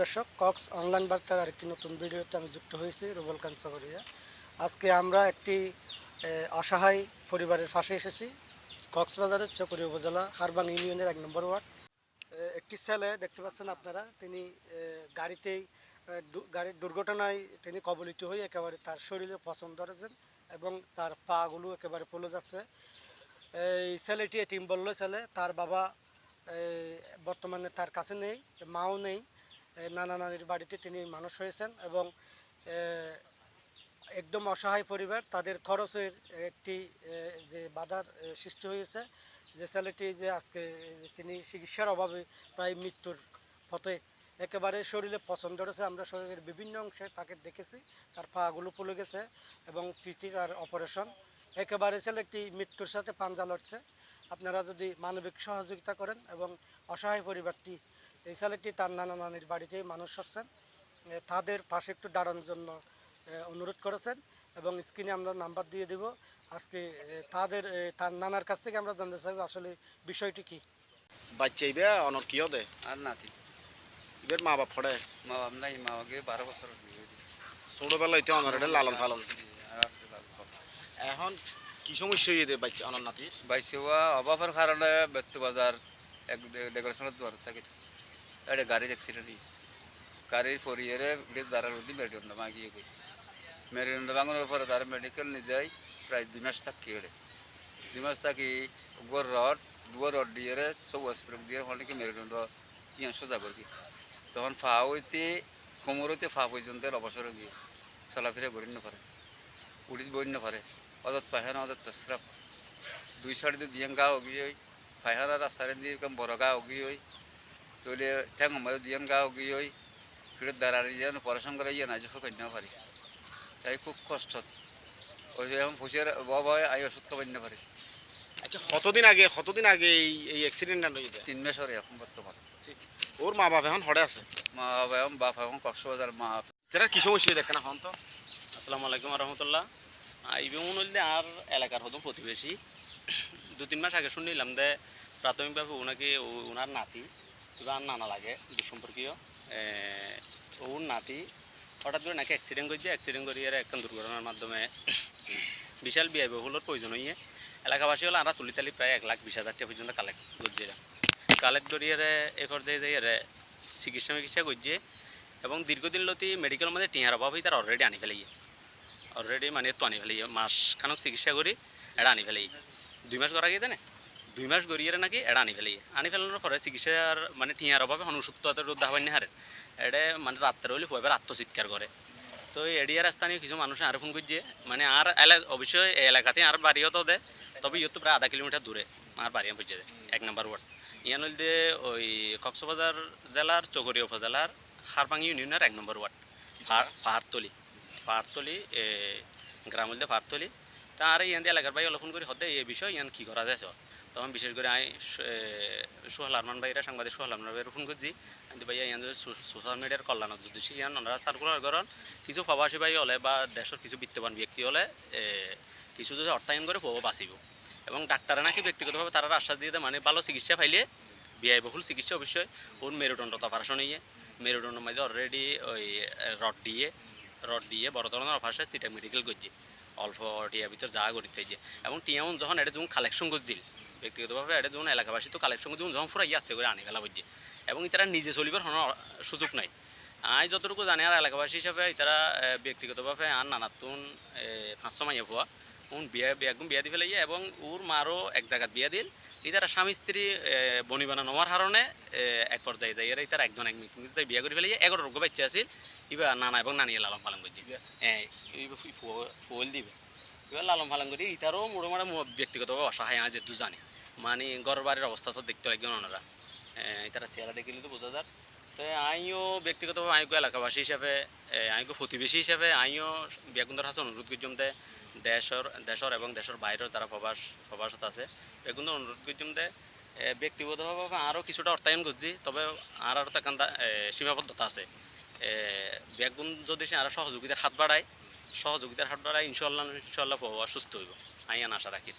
দর্শক, Cox online বার্তার আরেকটি নতুন ভিডিওতে আমি যুক্ত হয়েছি, রুবেল কাঞ্চাগরিয়া আজকে আমরা একটি অসহায় পরিবারের পাশে এসেছি, কক্সবাজারের চকরি উপজেলা, হারবাং ইউনিয়নের এক নম্বর ওয়ার্ড। একটি ছেলে, দেখতে পাচ্ছেন আপনারা, তিনি গাড়িতেই গাড়ির দুর্ঘটনায় তিনি কবলিত হয়ে একেবারে তার শরীরে পছন্দ ধরেছেন এবং তার পাগুলো একেবারে ফুলে যাচ্ছে। এই ছেলেটি এটিম বলল ছেলে তার বাবা বর্তমানে তার কাছে নেই, মাও নেই। নানা নানির বাড়িতে তিনি মানুষ হয়েছেন এবং একদম অসহায় পরিবার। তাদের খরচের একটি যে বাধার সৃষ্টি হয়েছে, যে ছেলেটি যে আজকে তিনি চিকিৎসার অভাবে প্রায় মৃত্যুর পথে একেবারে শরীরে পছন্দ রয়েছে। আমরা শরীরের বিভিন্ন অংশে তাকে দেখেছি। তার পাগুলো ফুলে গেছে এবং পিচির আর অপারেশন। একেবারে ছেলেটি মৃত্যুর সাথে পাঞ্জা লড়ছে। আপনারা যদি মানবিক সহযোগিতা করেন এবং অসহায় পরিবারটি এই ছেলেটি তার নানা নানির বাড়িতেই মানুষ হচ্ছেন। এ, তাদের পাশে একটু দাঁড়ানোর জন্য অনুরোধ করেছেন এবং স্ক্রিনে আমরা নাম্বার দিয়ে দেব। আজকে তাদের তার নানার কাছ থেকে আমরা জানতে চাইব আসলে বিষয়টি কি। বাচ্চা ইবে অনর কিয় দে আর নাতি। ইবের মা বাপ ফড়ে মা বাপ নাই মা বাপকে বারো বছর বিয়ে দিয়েছে। ছোটবেলা ইতে অনর এটা লালন পালন। এখন কি সমস্যা হয়ে বাচ্চা অনর নাতির বাইছে হওয়া অভাবের কারণে ব্যক্তি বাজার এক ডেকোরেশনের দোয়ার থাকে। এটা গাড়ির অ্যাক্সিডেন্ট গাড়ির পরিয়ারে দাঁড়ার অধি মেরুদণ্ড মাগিয়ে গই মেরুদণ্ড ভাঙানোর পরে তারা মেডিকেল নিয়ে যায় প্রায় দুই মাস থাকি এড়ে দুই মাস থাকি গোর রড দুয়ার রড দিয়ে সব হসপিটাল দিয়ে হলে কি মেরুদণ্ড ইয়ে সোজা করবি তখন ফা হইতে কোমর হইতে ফা পর্যন্ত অবসর গিয়ে চলাফেরা করি না পারে। উড়িত বই না পারে। অদত পায়খানা অদত তসরাপ দুই সাইড দিয়ে দিয়াং গা ওগি ওই পায়খানা রাস্তারে দিয়ে কম বড় গা ওগি ওই তৈলে ঠ্যাং মায় দিয়াং গা ওগি ওই ফিরে দাঁড়ানি যেন পড়াশোনা করে ইয়ে না যে না পারি। তাই খুব কষ্ট। ওই এখন ফুসের বাবা আই ওষুধ খাবার না পারি। আচ্ছা কতদিন আগে কতদিন আগে এই এই অ্যাক্সিডেন্টটা তিন মাস এখন বর্তমান। ওর মা বাপ এখন হড়ে আছে? মা বাবা এখন বাপ এখন কক্সবাজার মা এটা কি সমস্যা হয়ে দেখে না হন তো? আসসালামু আলাইকুম রহমতুল্লাহ। ইবে মনে হইলে আর এলাকার হতো প্রতিবেশী। দু তিন মাস আগে শুনলাম যে প্রাথমিকভাবে ওনাকে ওনার নাতি কিংবা আর নানা লাগে দুঃসম্পর্কীয়। এ, ওর নাতি হঠাৎ করে নাকি অ্যাক্সিডেন্ট করছে অ্যাক্সিডেন্ট করিয়ে একটা দুর্ঘটনার মাধ্যমে বিশাল ব্যয়বহুলের প্রয়োজন হইয়ে এলাকাবাসী হলো আমরা তুলিতালি প্রায় এক লাখ বিশ হাজার টাকা পর্যন্ত কালেক্ট করছে কালেক্ট করিয়ে এ পর্যায়ে যাই এরে চিকিৎসা মিকিৎসা করছে এবং দীর্ঘদিন লতি মেডিকেল মধ্যে টিয়ার অভাব হয়ে তার অলরেডি আনি ফেলাই অলরেডি মানে তো আনি ফেলাই মাস খানক চিকিৎসা করি এটা আনি ফেলাই দুই মাস করা গিয়ে দুই মাস গড়িয়ে নাকি এটা আনি ফেলাই আনি ফেলানোর পরে চিকিৎসার মানে টিয়ার অভাবে হন ওষুধ তো রোধ হাবাই হারে। এটা মানে রাত্রে হলে হয়ে আত্মচিৎকার করে। তো এরিয়ার স্থানীয় কিছু মানুষ আর ফোন করছে মানে আর অবশ্যই এলাকাতে আর বাড়িও তো দেয় তবে ইয়ত প্রায় আধা কিলোমিটার দূরে, আর বাড়ি পৌঁছে দেয় এক নম্বর ওয়ার্ড। ইয়ান হইলে ওই কক্সবাজার জেলার চকরিয়া উপজেলার হারপাং ইউনিয়নের এক নম্বর ওয়ার্ড। ফাহারতলি ফাহারতলি এ, গ্রাম হইলে ফাহারতলি তা আর ইয়ান এলাকার ভাই অলফোন করে হতে এই বিষয় ইয়ান কী করা যায় তখন বিশেষ করে আমি সোহাল আরমান ভাইরা সাংবাদিক সোহাল আরমান ভাইয়ের ফোন করছি। কিন্তু ভাইয়া ইয়ান সোশ্যাল মিডিয়ার কল্যাণত যদি ইয়ান ওনারা সার্কুলার করেন কিছু প্রবাসী ভাই হলে বা দেশের কিছু বিত্তবান ব্যক্তি হলে কিছু যদি অর্থায়ন করে পাবো বাঁচিব। এবং ডাক্তারে নাকি ব্যক্তিগতভাবে তারা আশ্বাস দিয়ে মানে ভালো চিকিৎসা পাইলে ব্যয়বহুল চিকিৎসা অবশ্যই। ওর মেরুদণ্ড অপারেশন হইয়ে মেরুদণ্ড মাঝে অলরেডি ওই রড দিয়ে রড দিয়ে বড় ধরনের অপারেশন চিটা মেডিকেল করছে। অল্প টিয়া ভিতর যা করি থাকছে এবং টিয়াউন যখন এটা যখন কালেকশন করছিল, ব্যক্তিগতভাবে এটা যখন এলাকাবাসী তো কালেকশন করছে, যখন ফুরাই আসছে করে আনি ফেলা করছে। এবং তারা নিজে চলিবার কোনো সুযোগ নাই। আই যতটুকু জানি আর এলাকাবাসী হিসাবে তারা ব্যক্তিগতভাবে আর নানাতুন পাঁচশো মাইয়া পোয়া উন বিয়া বিয়া একদম বিয়া দি ফেলাইয়া এবং ওর মারও এক জায়গাত বিয়া দিল। ইতারা স্বামী স্ত্রী বনি বানা নেওয়ার কারণে এক পর্যায়ে যাই ইতারা একজন এক যাই বিয়া করে ফেলাইয়া এগারো রোগ বাচ্চা আছিল। ইবা নানা এবং নানিয়ে লালন পালন করছে। হ্যাঁ ফুল দিবে। এবার লালন পালন করি ইতারও মোটামুটি ব্যক্তিগতভাবে অসহায় আজ যেহেতু জানে মানে ঘর বাড়ির অবস্থা তো দেখতে লাগবে ওনারা ইতারা চেহারা দেখিলে তো বোঝা যায়। তো আমিও ব্যক্তিগতভাবে আমিও এলাকাবাসী হিসাবে আমিও প্রতিবেশী হিসাবে আমিও বেগুন্দর হাসে অনুরোধ করছিলাম দেশের দেশের এবং দেশের বাইরের যারা প্রবাস প্রবাসত আছে বেগুন্দর অনুরোধ করছিলাম ব্যক্তিগতভাবে আরও কিছুটা অর্থায়ন করছি, তবে আর আর তাকান সীমাবদ্ধতা আছে। বেগুন যদি সে আরও সহযোগিতার হাত বাড়ায়, সহযোগিতার হাত বাড়ায় ইনশাল্লাহ ইনশাল্লাহ পাবো সুস্থ হইব। আইয়ান আশা রাখি।